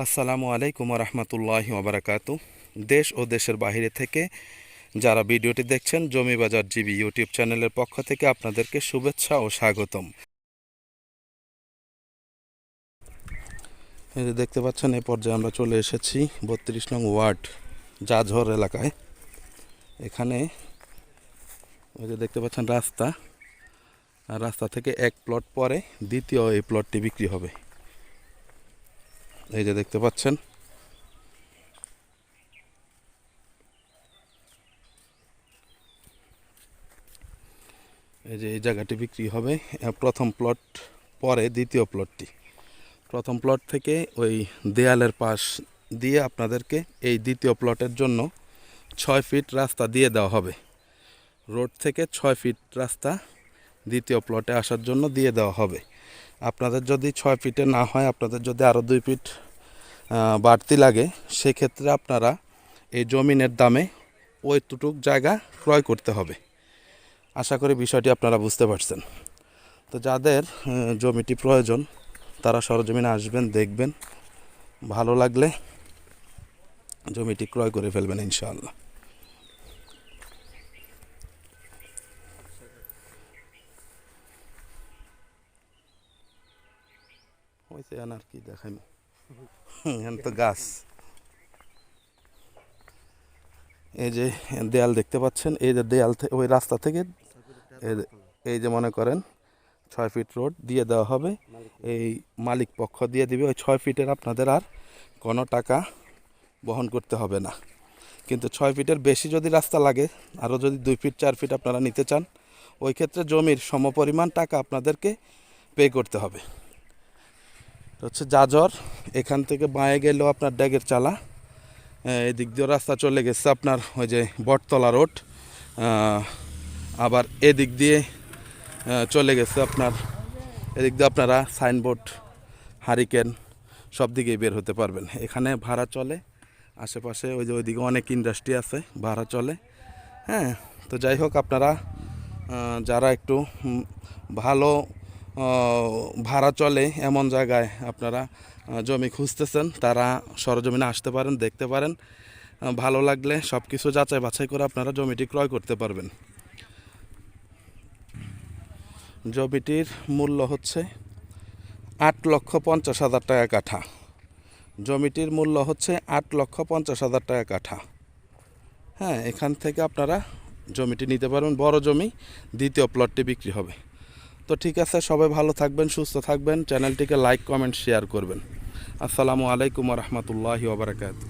আসসালামু আলাইকুম রহমতুল্লাহ ওবরাকাত। দেশ ও দেশের বাইরে থেকে যারা ভিডিওটি দেখছেন জমি বাজার জিবি ইউটিউব চ্যানেলের পক্ষ থেকে আপনাদেরকে শুভেচ্ছা ও স্বাগতম। এই যে দেখতে পাচ্ছেন এই পর্যায়ে আমরা চলে এসেছি বত্রিশ নং ওয়ার্ড, জাঝর এলাকায়। এখানে ওই যে দেখতে পাচ্ছেন রাস্তা। আর রাস্তা থেকে এক প্লট পরে দ্বিতীয় এই প্লটটি বিক্রি হবে। এই যে দেখতে পাচ্ছেন। এই যে এই জায়গাটি বিক্রি হবে। প্রথম প্লট পরে দ্বিতীয় প্লটটি প্রথম প্লট থেকে ওই দেয়ালের পাশ দিয়ে আপনাদেরকে এই দ্বিতীয় প্লটের জন্য ছয় ফিট রাস্তা দিয়ে দেওয়া হবে। রোড থেকে ছয় ফিট রাস্তা দ্বিতীয় প্লটে আসার জন্য দিয়ে দেওয়া হবে। আপনাদের যদি ছয় ফিটে না হয়, আপনাদের যদি আরও দুই ফিট বাড়তি লাগে, সেক্ষেত্রে আপনারা এই জমিনের দামে ওইটুক জায়গা ক্রয় করতে হবে। আশা করি বিষয়টি আপনারা বুঝতে পারছেন। তো যাদের জমিটি প্রয়োজন, তারা সরজমিনে আসবেন, দেখবেন। ভালো লাগলে জমিটি ক্রয় করে ফেলবেন ইনশাআল্লাহ। হয়েছে আর কি দেখাই এখন তো গাছ এই যে দেয়াল দেখতে পাচ্ছেন এই যে দেয়াল থেকে ওই রাস্তা থেকে এই যে- এই যে মনে করেন ছয় ফিট রোড দিয়ে দেওয়া হবে। এই মালিক পক্ষ দিয়ে দিবে ওই ছয় ফিটের আপনাদের আর কোনো টাকা বহন করতে হবে না। কিন্তু ছয় ফিটের বেশি যদি রাস্তা লাগে আরও যদি দুই ফিট চার ফিট আপনারা নিতে চান ওই ক্ষেত্রে জমির সমপরিমাণ টাকা আপনাদেরকে পে করতে হবে। হচ্ছে জাজর। এখান থেকে বাঁয়ে গেলেও আপনার ড্যাগের চালা। এদিক দিয়ে রাস্তা চলে গেছে আপনার ওই যে বটতলা রোড। আবার এদিক দিয়ে চলে গেছে আপনার, এদিক দিয়ে আপনারা সাইনবোর্ড, হারিকেন সব দিকেই বের হতে পারবেন। এখানে ভাড়া চলে, আশেপাশে ওই যে ওইদিকে অনেক ইন্ডাস্ট্রি আছে, ভাড়া চলে। হ্যাঁ তো যাই হোক আপনারা যারা একটু ভালো ভাড়া চলে এমন জায়গায় আপনারা জমি খুঁজতেছেন, তারা সরজমিনে আসতে পারেন, দেখতে পারেন। ভালো লাগলে সব কিছু যাচাই বাছাই করে আপনারা জমিটি ক্রয় করতে পারবেন। জমিটির মূল্য হচ্ছে আট লক্ষ পঞ্চাশ হাজার টাকা কাঠা। জমিটির মূল্য হচ্ছে আট লক্ষ পঞ্চাশ হাজার টাকা কাঠা। হ্যাঁ এখান থেকে আপনারা জমিটি নিতে পারবেন। বড় জমি, দ্বিতীয় প্লটটি বিক্রি হবে। তো ঠিক আছে, সবাই ভালো থাকবেন, সুস্থ থাকবেন। চ্যানেলটিকে লাইক, কমেন্ট, শেয়ার করবেন। আসসালামু আলাইকুম রহমতুল্লাহি ওবরাকাতু